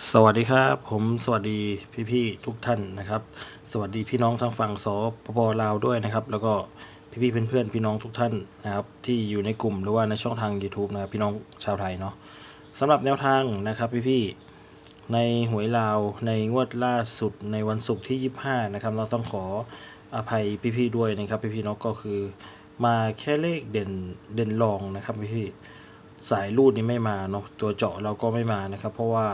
สวัสดีครับ ผมสวัสดีพี่ๆทุกท่านนะครับ สวัสดีพี่น้องทางฝั่งสปปลาวด้วยนะครับ แล้วก็พี่ๆเพื่อนๆพี่น้องทุกท่านนะครับ ที่อยู่ในกลุ่มหรือว่าในช่องทาง YouTube นะครับพี่น้องชาวไทยเนาะสำหรับแนวทางนะครับพี่ๆในหวยลาวในงวดล่าสุดในวันศุกร์ที่ 25 นะครับ เราต้องขออภัยพี่ๆด้วยนะครับ พี่ๆเนาะก็คือ มาแค่เลขเด่นเด่นรองนะครับพี่ๆสายรูดนี่ไม่มาเนาะตัวเจาะเราก็ไม่มานะครับ เพราะว่า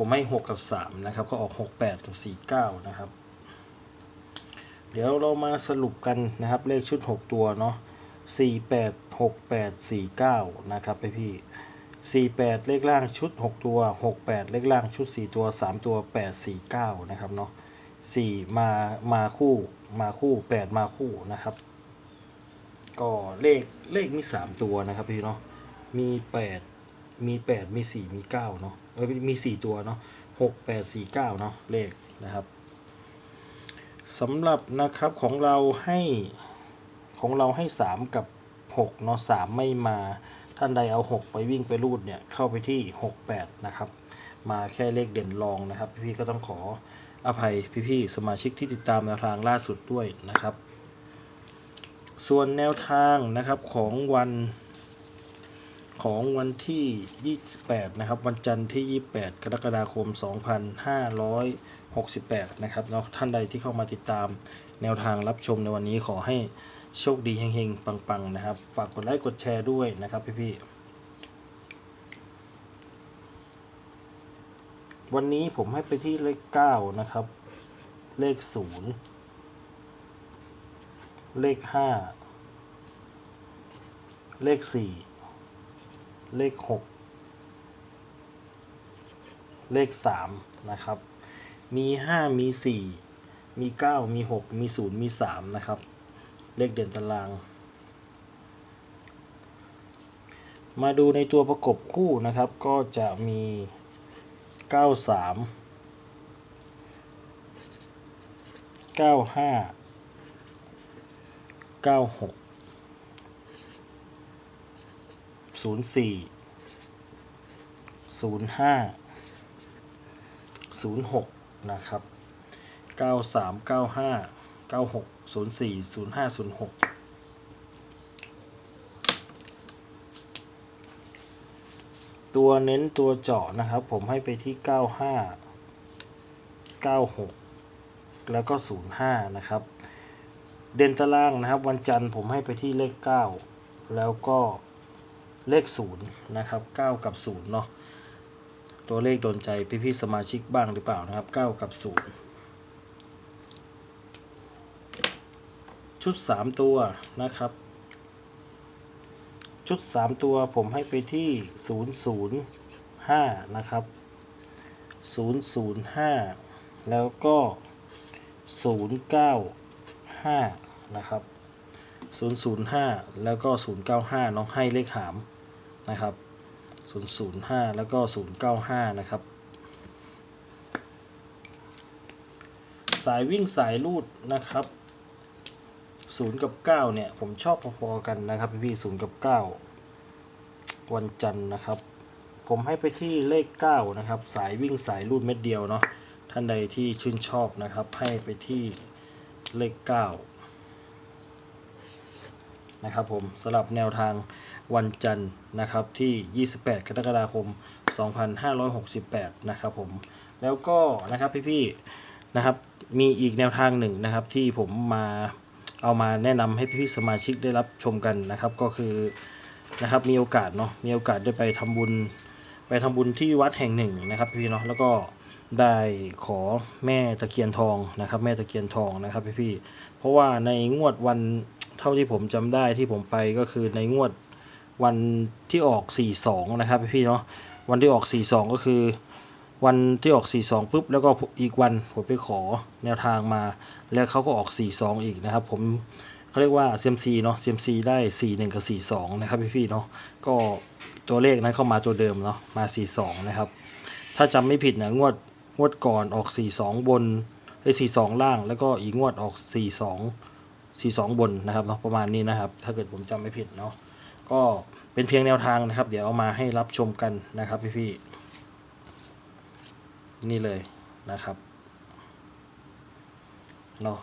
ผมให้6กับ 3 นะครับ ก็ออก 6 8 กับ 4 9 นะครับ เดี๋ยวเรามาสรุปกันนะครับ เลขชุด 6 ตัวเนาะ4 8 6 8 4 9 นะครับไปพี่4 8 เลขล่างชุด 6 ตัว 6 8 เลขล่างชุด 4 ตัว 3 ตัว 8 4 9 นะครับเนาะ4มามาคู่มาคู่ 8 มาคู่นะครับ ก็เลขเลขมี 3 ตัวนะครับพี่เนาะมี 8 มี8มี4มี9เนาะเออมี4ตัวเนาะ6 8 4 9เนาะเลขนะครับสำหรับนะครับของเราให้ของเราให้3กับ6เนาะ3ไม่มาท่านใดเอา 6 ไปวิ่งไปรูดเนี่ยเข้าไปที่ 6 8 นะครับ มาแค่เลขเด่นรองนะครับ พี่ๆก็ต้องขออภัยพี่ๆสมาชิกที่ติดตามแนวทางล่าสุดด้วยนะครับ ส่วนแนวทางนะครับของวัน ของวันที่ 28 นะครับ วันจันทร์ที่ 28 กรกฎาคม 2568 นะครับเนาะท่านใดที่เข้ามาติดตามแนวทางรับชมในวันนี้ขอให้โชคดีเฮงๆ ปัง ๆ นะครับ ฝากกดไลค์ กดแชร์ด้วยนะครับพี่ๆวันนี้ผมให้ไปที่เลข9นะครับ เลข0เลข5เลข4 เลข 6 เลข 3 นะครับ มี 5 มี 4 มี 9 มี 6 มี 0 มี 3 นะครับ เลขเด่นตาราง มาดูในตัวประกบคู่นะครับ ก็จะมี 93 95 96 ศูนย์สี่ศูนย์ห้าศูนย์หกนะครับเก้าสามเก้าห้าเก้าหกศูนย์สี่ศูนย์ห้าศูนย์หกตัวเน้นตัวเจาะนะครับ ผมให้ไปที่เก้าห้าเก้าหกแล้วก็ศูนย์ห้านะครับ เด่นตารางนะครับ วันจันทร์ผมให้ไปที่เลขเก้าแล้วก็ เลขศูนย์นะครับเก้ากับศูนย์เนาะตัวเลขโดนใจพี่ๆสมาชิกบ้างหรือเปล่านะครับเก้ากับศูนย์ชุดสามตัวนะครับ ชุดสามตัวผมให้ไปที่ศูนย์ศูนย์ห้านะครับศูนย์ศูนย์ห้าแล้วก็ศูนย์เก้าห้านะครับศูนย์ศูนย์ห้าแล้วก็ศูนย์เก้าห้าน้องให้เลขหาม นะครับ 005 แล้วก็ 095 นะครับ สายวิ่งสายรูดนะครับ 0 กับ 9 เนี่ย ผมชอบพอๆกันนะครับพี่ๆ0กับ 9 วันจันทร์นะครับ ผมให้ไปที่เลข 9 นะครับ สายวิ่งสายรูดเม็ดเดียวเนาะท่านใดที่ชื่นชอบนะครับ ให้ไปที่เลข 9 นะครับผมสำหรับแนวทาง วันจันทร์นะครับที่ 28 กรกฎาคม 2568 นะครับผม แล้วก็นะครับพี่ๆนะครับมีอีกแนวทางหนึ่งนะครับที่ผมมาเอามาแนะนำให้พี่ๆสมาชิกได้รับชมกันนะครับ ก็คือนะครับมีโอกาสเนาะมีโอกาสได้ไปทำบุญ ไปทำบุญที่วัดแห่งหนึ่งนะครับพี่ๆเนาะแล้วก็ได้ขอแม่ตะเคียนทองนะครับ แม่ตะเคียนทองนะครับพี่ๆเพราะว่าในงวดวันเท่าที่ผมจำได้ที่ผมไปก็คือในงวด วันที่ออก 42 นะครับพี่เนาะวันที่ออก 42 ก็คือ วันที่ออก 42ปุ๊บแล้วก็อีกวันผมไปขอแนวทางมา แล้วเขาก็ออก 42 อีกนะครับ ผมเขาเรียกว่า CMC เนาะ CMC ได้ 41 กับ 42 นะครับพี่ๆเนาะก็ตัวเลขนั้นเข้ามาตัวเดิมเนาะมา 42 นะครับ ถ้าจำไม่ผิดนะงวดงวดก่อนออก 42 บนไอ้42 ล่าง แล้วก็อีกงวดออก 42 42 บนนะครับเนาะประมาณนี้นะครับ ถ้าเกิดผมจำไม่ผิดเนาะ ก็เป็นเพียงแนวทางนะครับ เดี๋ยวเอามาให้รับชมกันนะครับพี่ๆนี่เลยนะครับเนาะ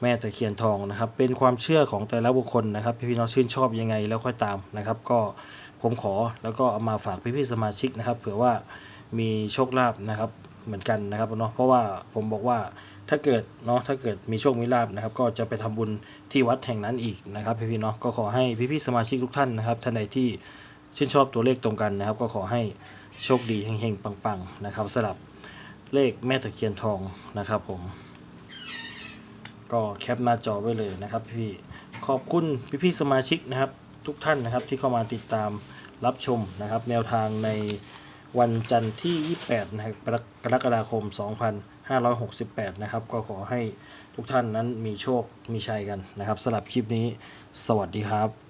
แม่ตะเคียนทองนะครับ เป็นความเชื่อของแต่ละบุคคลนะครับ พี่พี่ๆน้องชื่นชอบยังไงแล้วค่อยตามนะครับ ก็ผมขอแล้วก็เอามาฝากพี่พี่ๆสมาชิกนะครับ เผื่อว่ามีโชคลาภนะครับเหมือนกันนะครับเนาะเพราะว่าผมบอกว่า ถ้าเกิดเนาะถ้าเกิดมีโชคมีลาภนะครับ ก็จะไปทำบุญที่วัดแห่งนั้นอีกนะครับพี่พี่ๆเนาะก็ขอให้พี่พี่ๆสมาชิกทุกท่านนะครับท่านใดที่ชื่นชอบตัวเลขตรงกันนะครับ ก็ขอให้โชคดีเฮงๆปังๆนะครับสำหรับเลขแม่ตะเคียนทองนะครับผม ก็แคปหน้าจอไว้เลยนะครับพี่ขอบคุณพี่ๆสมาชิกนะครับ ทุกท่านนะครับที่เข้ามาติดตามรับชมนะครับ แนวทางในวันจันทร์ที่ 28 นะครับกรกฎาคม 2568 นะครับ ก็ขอให้ทุกท่านนั้นมีโชคมีชัยกันนะครับสำหรับคลิปนี้ สวัสดีครับ